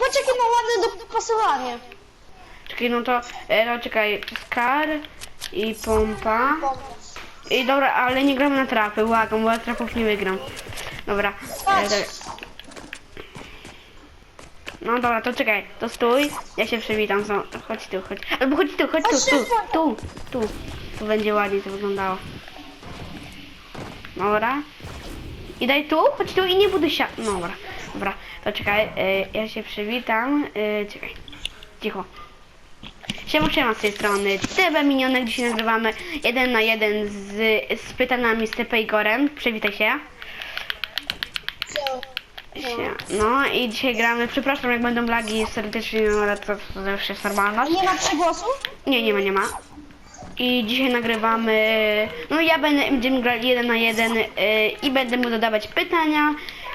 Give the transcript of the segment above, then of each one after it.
patrz jakie ma ładne dopasowanie. Czekaj, no to, e, no czekaj, skar i pompa. I dobra, ale nie gramy na trapy, błagam, bo ja trapów nie wygram. Dobra. E, Patrz. dobra. No dobra, to czekaj, to stój, ja się przywitam, chodź tu, chodź, albo chodź tu, chodź tu, Chodź tu, szybko. tu, tu, tu będzie ładnie to wyglądało. Dobra. I daj tu, chodź tu i nie buduj się. No dobra, to czekaj, e, ja się przywitam, e, czekaj, cicho. Siema, siema z tej strony, TB Minionek, dzisiaj nagrywamy jeden na jeden z, z pytanami z TP Igorem, przywitaj się. się. No i dzisiaj gramy, przepraszam jak będą lagi serdecznie, no ale to, to już jest normalność. Nie ma przegłosu? Nie, nie ma, nie ma. I dzisiaj nagrywamy, no ja będę, będziemy grali jeden na jeden yy, i będę mu zadawać pytania,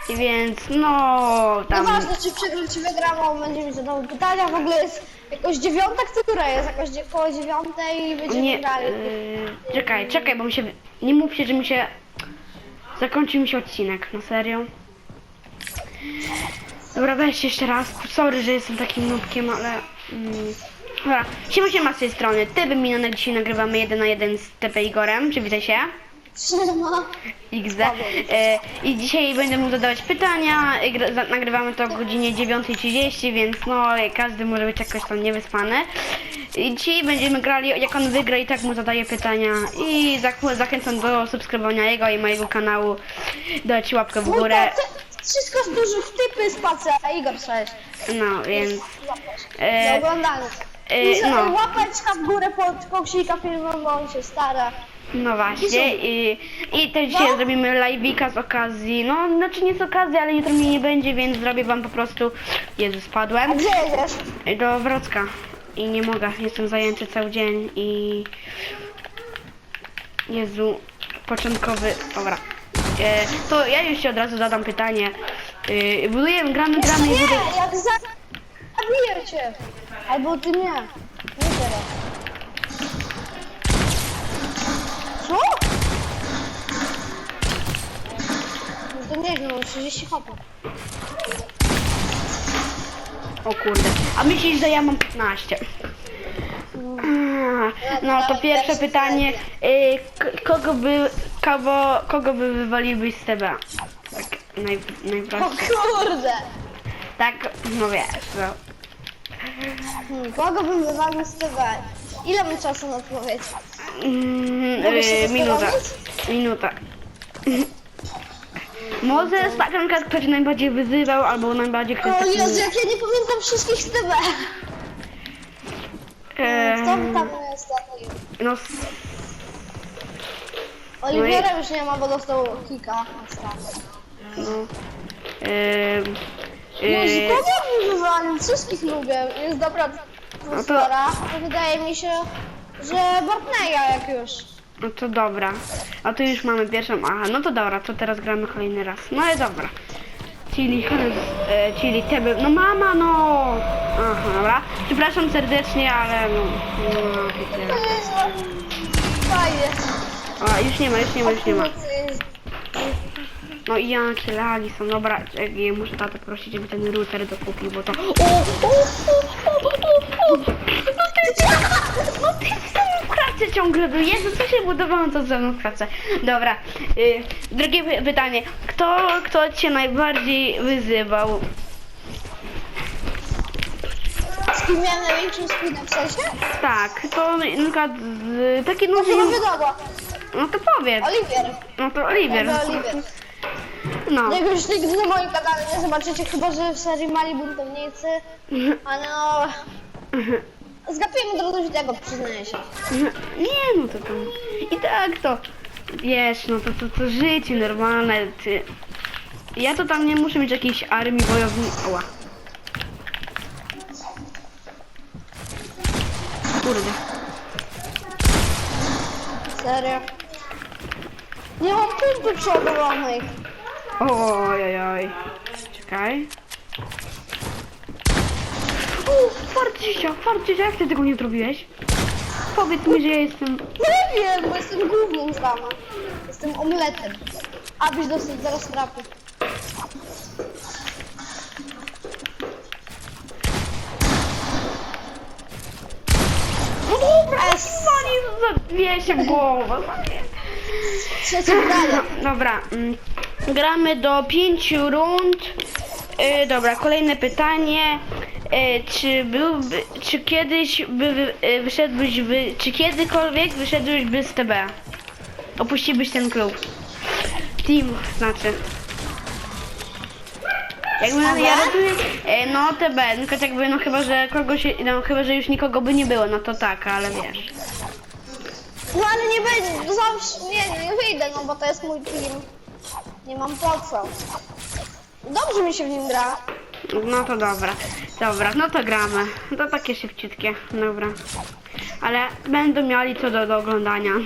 więc no tam... Nieważne czy przegram czy wygram, on będzie mi zadawał pytania. W ogóle jest jakoś dziewiąta, która jest jakoś dzie- koło dziewiątej i będziemy Nie, grali. yy, czekaj, czekaj, bo mi się, nie mówcie, że mi się, zakończy mi się odcinek, na serio. Dobra, weź jeszcze raz, sorry, że jestem takim nubkiem, ale... Mm. Dobra, siema, siema z tej strony, ty bym minionek, dzisiaj nagrywamy jeden na jeden z TP Igorem, przywitaj się. Trzyma. XD. E, I dzisiaj będę mu zadawać pytania. gra- za- Nagrywamy to o godzinie 9.30, więc no każdy może być jakoś tam niewyspany. I dzisiaj będziemy grali, jak on wygra i tak mu zadaję pytania. I zach- zachęcam do subskrybowania jego i mojego kanału. Dać łapkę w górę. Kurde, ty- Wszystko z dużych typy spacer, a Igor 6. No więc. Do E, oglądania. e, I no. Łapeczka w górę pod filmem, bo on się stara. No właśnie i, i też dzisiaj No. zrobimy live'ika z okazji, no znaczy nie z okazji, ale jutro mnie nie będzie, więc zrobię wam po prostu, Jezu A spadłem, gdzie jedziesz? do Wrocka i nie mogę, jestem zajęty cały dzień i Jezu, początkowy, dobra, e, to ja już ci od razu zadam pytanie, e, budujemy, gramy, gramy i Nie, budujemy, jak za... zabiję cię. Albo ty nie. Nie teraz. Co? No to nie wiem, mam 30 hopów. o kurde, a myślisz, że ja mam 15? No to pierwsze pytanie, y, k- kogo by, kogo, kogo by wywaliłbyś z TB? Tak naj, O najprościej. kurde. Tak, no wiesz, no. Hmm, kogo bym wywalił z TV? Ile mam czasu na odpowiedź? Mm, y, minuta, minuta. Może Stakanka, kto cię najbardziej wyzywał, albo najbardziej ktoś O taki... Jezu, jak ja nie pamiętam wszystkich z TV. e, Kto tam jest taki? no, s- Olivera już nie ma, bo dostał kika. no, e, Jezu, e, kogo bym wywalił? Wszystkich lubię. Jest dobra No atmosfera. To wydaje mi się, że Bartneya jak już. No to dobra. A tu już mamy pierwszą. Aha, no to dobra, to teraz gramy kolejny raz. No ale dobra. Czyli, e, czyli tebe. No mama, no! Aha, dobra. Przepraszam serdecznie, ale no. no fajnie. a, już nie ma, już nie ma, już nie ma. No i jakie lagi są. Dobra, czekaj, muszę tatę prosić, żeby ten router dokupił, bo to. O! O! O! O! O! Kratce ciągle był. Jezu, co się budowało, to ze mną kratce. Dobra. Y, drugie py- pytanie. Kto, kto cię najbardziej wyzywał? Z kim miałem największą spinę w sensie? Tak, to na przykład z, takie No to wiadomo. No to powiedz. Oliwier. No to Oliver. Oliwier. No. Tego już nigdy na moim kanale nie zobaczycie, chyba że w serii Mali Buntownicy. Ale no... Zgapiłem od razu tego, przyznaję się. Nie no to tam. I tak to. Wiesz, no to, to, to życie normalne. Ty. Ja to tam nie muszę mieć jakiejś armii wojowników. Ała. Kurde. Serio. Nie mam punktu przeładowanej. Oj, oj, oj. Czekaj. Farcysia, farcysia, jak ty tego nie zrobiłeś? Powiedz mi, że ja jestem... No nie wiem, bo jestem głównym z wama. Jestem omletem. Abyś dostał zaraz trapy. No dobra, no nie zabije się w głowę. Trzecie zdanie. No dobra, mm. gramy do pięciu rund. Yy, dobra, kolejne pytanie. Y, czy byłby, czy kiedyś by, wy- y, wyszedłbyś, wy, czy kiedykolwiek wyszedłbyś by z TB? Opuściłbyś ten klub? Team znaczy. Jakby no, ja TB? rozumiem, e, no TB, tylko jakby no chyba, że kogoś, no chyba, że już nikogo by nie było, no to tak, ale wiesz. No ale nie będzie, zawsze, nie, nie wyjdę, no bo to jest mój team. Nie mam po co. Dobrze mi się w nim gra. No to dobra, dobra, no to gramy. To takie szybciutkie, dobra. Ale będą mieli co do, do oglądania.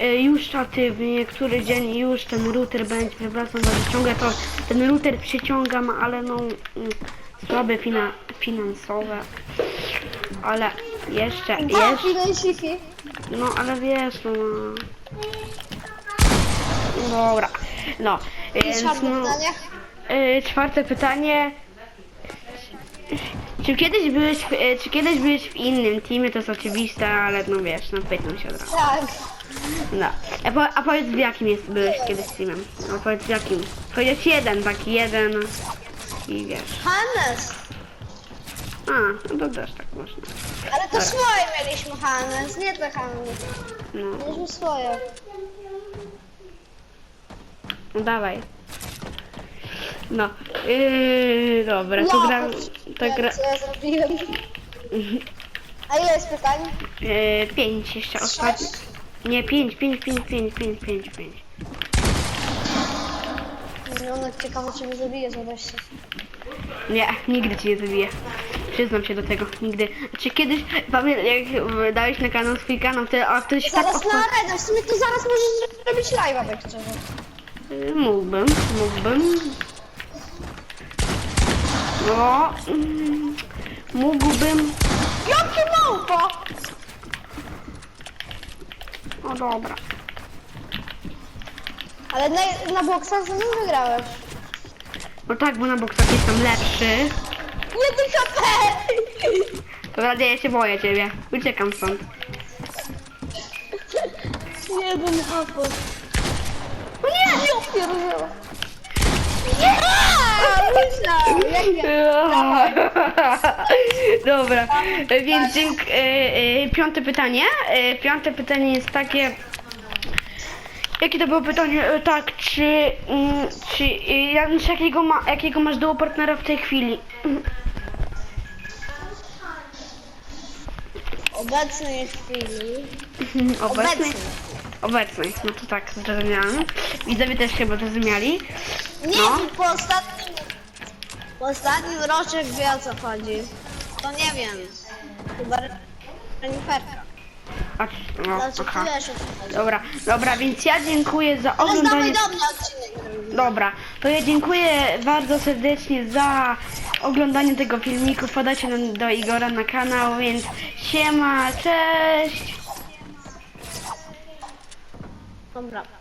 Y, Już czaty, w niektóry dzień już ten router będzie, przepraszam, że ciągle to ten router przyciągam, ale no mm, słabe fina, finansowe. Ale jeszcze, jeszcze, no ale wiesz, no. Dobra, no. I Więc, no. Y, czwarte pytanie. Czy kiedyś byłeś, w- y, czy kiedyś byłeś w innym teamie, to jest oczywiste, ale no wiesz, no pytam się od razu. Tak. No. A, po, a powiedz w jakim jest, byłeś kiedyś teamem? No powiedz w jakim. Powiedz jeden, taki jeden i wiesz. Hannes. A, no to też tak można. Ale to swoje mieliśmy Hannes, nie te Hannes. No, Mieliśmy swoje. no dawaj. No, yy, dobra, to gra, to gra, Co ja zrobiłem? A ile jest pytań? yy, pięć jeszcze ostatnie. Sześć? Nie, pięć, pięć, pięć, pięć, pięć, pięć, pięć. No, no ciekawe, czy mnie zabije za weźcie. Nie, nigdy cię nie zabiję. Przyznam się do tego, nigdy. Czy kiedyś, pamiętam jak dałeś na kanał swój kanał, wtedy, a wtedy się tak Zaraz na arenę, w sumie to zaraz możesz zrobić live'a, tak szczerze. Y, Mógłbym, mógłbym. No, mm, mógłbym. Jakie małpa! O dobra. Ale na, na boksach z nim wygrałeś. No tak, bo na boksach jestem lepszy. Jeden HP! Dobra, ja się boję ciebie. Uciekam stąd. Jeden HP. O nie, nie opierdziła. Dobra, więc dzięk, e, e, piąte pytanie. E, piąte pytanie jest takie. Jakie to było pytanie? E, tak, czy, mm, czy, e, Janusz, jakiego, ma, jakiego masz duo partnera w tej chwili? Obecnej chwili. Obecny? Obecny. Obecny, no to tak, zrozumiałam. Widzowie też chyba zrozumiali. Nie, No. po ostatnim... Po ostatnim roczek wie o co chodzi. To nie wiem. Chyba reniferka. A, no, Znaczy, aha. wiesz. Dobra, dobra, więc ja dziękuję za oglądanie. Dobra, to ja dziękuję bardzo serdecznie za oglądanie tego filmiku. Podajcie nam do Igora na kanał, więc siema, cześć! Dobra.